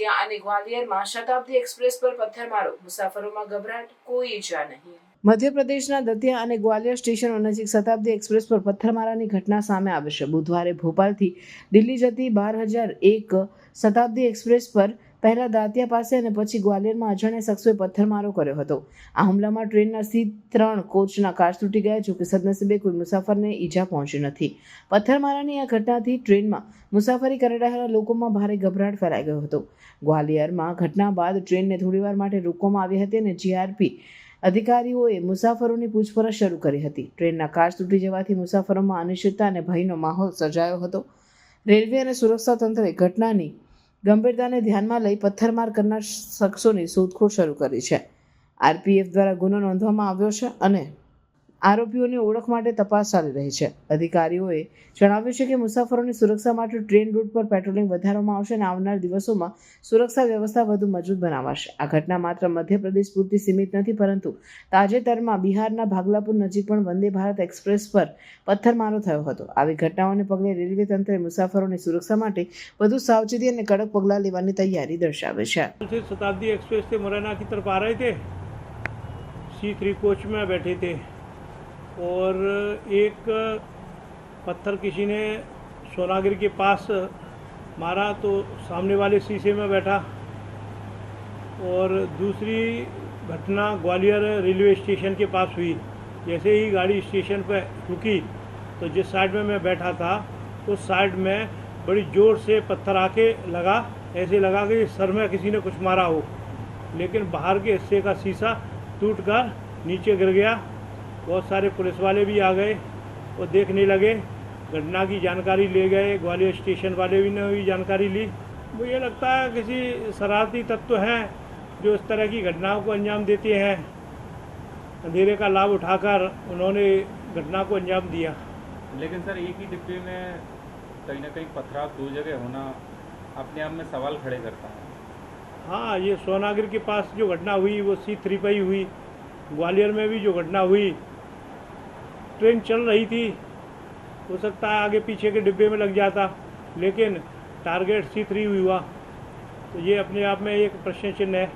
દતિયા અને ગ્વાલિયરમાં શતાબ્દી એક્સપ્રેસ પર પથ્થરમારો. મુસાફરોમાં ગભરાટ કોઈ ઈજા નહીં. મધ્યપ્રદેશના દતિયા અને ગ્વાલિયર સ્ટેશનો નજીક શતાબ્દી એક્સપ્રેસ પર પથ્થરમારાની ઘટના સામે આવી છે. બુધવારે ભોપાલથી દિલ્હી જતી બાર હજાર એક શતાબ્દી એક્સપ્રેસ પર પહેલા દાંતિયા પાસે અને પછી ગ્વાલિયરમાં અજાણ્યા શખ્સોએ પથ્થરમારો કર્યો હતો. આ હુમલામાં ટ્રેનના સી ત્રણ કોચના કાચ તૂટી ગયા, જોકે સદનસીબે કોઈ મુસાફરને ઈજા પહોંચી નથી. પથ્થરમારાની આ ઘટનાથી ટ્રેનમાં મુસાફરી કરી રહેલા લોકોમાં ભારે ગભરાટ ફેલાઈ ગયો હતો. ગ્વાલિયરમાં ઘટના બાદ ટ્રેનને થોડીવાર માટે રોકવામાં આવી હતી અને જીઆરપી અધિકારીઓએ મુસાફરોની પૂછપરછ શરૂ કરી હતી. ટ્રેનના કાચ તૂટી જવાથી મુસાફરોમાં અનિશ્ચિતતા અને ભયનો માહોલ સર્જાયો હતો. રેલવે અને સુરક્ષા તંત્રે ઘટનાની ગંભીરતાને ધ્યાનમાં લઈ પથ્થરમાર કરનાર શખ્સોની શોધખોળ શરૂ કરી છે. આરપીએફ દ્વારા ગુનો નોંધવામાં આવ્યો છે અને આરોપીઓની ઓળખ માટે તપાસ ચાલી રહી છે અધિકારીઓએ જણાવ્યું છે કે મુસાફરોની સુરક્ષા માટે ટ્રેન રૂટ પર પેટ્રોલિંગ વધારવામાં આવશે અને આવનાર દિવસોમાં સુરક્ષા વ્યવસ્થા વધુ મજબૂત બનાવાશે આ ઘટના માત્ર મધ્યપ્રદેશ પૂરતી સીમિત નથી પરંતુ તાજેતરમાં બિહારના ભાગલાપુર નજીક પણ વંદે ભારત એક્સપ્રેસ પર પથ્થરમારો થયો હતો આવી ઘટનાઓને પગલે રેલવે તંત્રે મુસાફરોની સુરક્ષા માટે વધુ સાવચેતી અને કડક પગલાં લેવાની તૈયારી દર્શાવે છે से शताब्दी एक्सप्रेस से मुरैना की तरफ आ रहे थे सी थ्री कोच में बैठे थे और एक पत्थर किसी ने सोनागिर के पास मारा तो सामने वाले शीशे में बैठा। और दूसरी घटना ग्वालियर रेलवे स्टेशन के पास हुई। जैसे ही गाड़ी स्टेशन पर रुकी तो जिस साइड में मैं बैठा था, उस साइड में बड़ी ज़ोर से पत्थर आके लगा। ऐसे लगा कि सर में किसी ने कुछ मारा हो। लेकिन बाहर के हिस्से का शीशा टूट कर नीचे गिर गया। बहुत सारे पुलिस वाले भी आ गए और देखने लगे। घटना की जानकारी ले गए। ग्वालियर स्टेशन वाले भी ने भी जानकारी ली। मुझे लगता है किसी शरारती तत्व हैं जो इस तरह की घटनाओं को अंजाम देते हैं। अंधेरे का लाभ उठाकर उन्होंने घटना को अंजाम दिया। लेकिन सर एक ही डिब्बे में कहीं ना कहीं पथराव दो जगह होना अपने आप में सवाल खड़े करता है। हाँ ये सोनागिर के पास जो घटना हुई वो सी थ्री पर ही हुई। ग्वालियर में भी जो घटना हुई ट्रेन चल रही थी, हो सकता है आगे पीछे के डिब्बे में लग जाता, लेकिन टारगेट सी थ्री हुआ। तो ये अपने आप में एक प्रश्न चिन्ह है।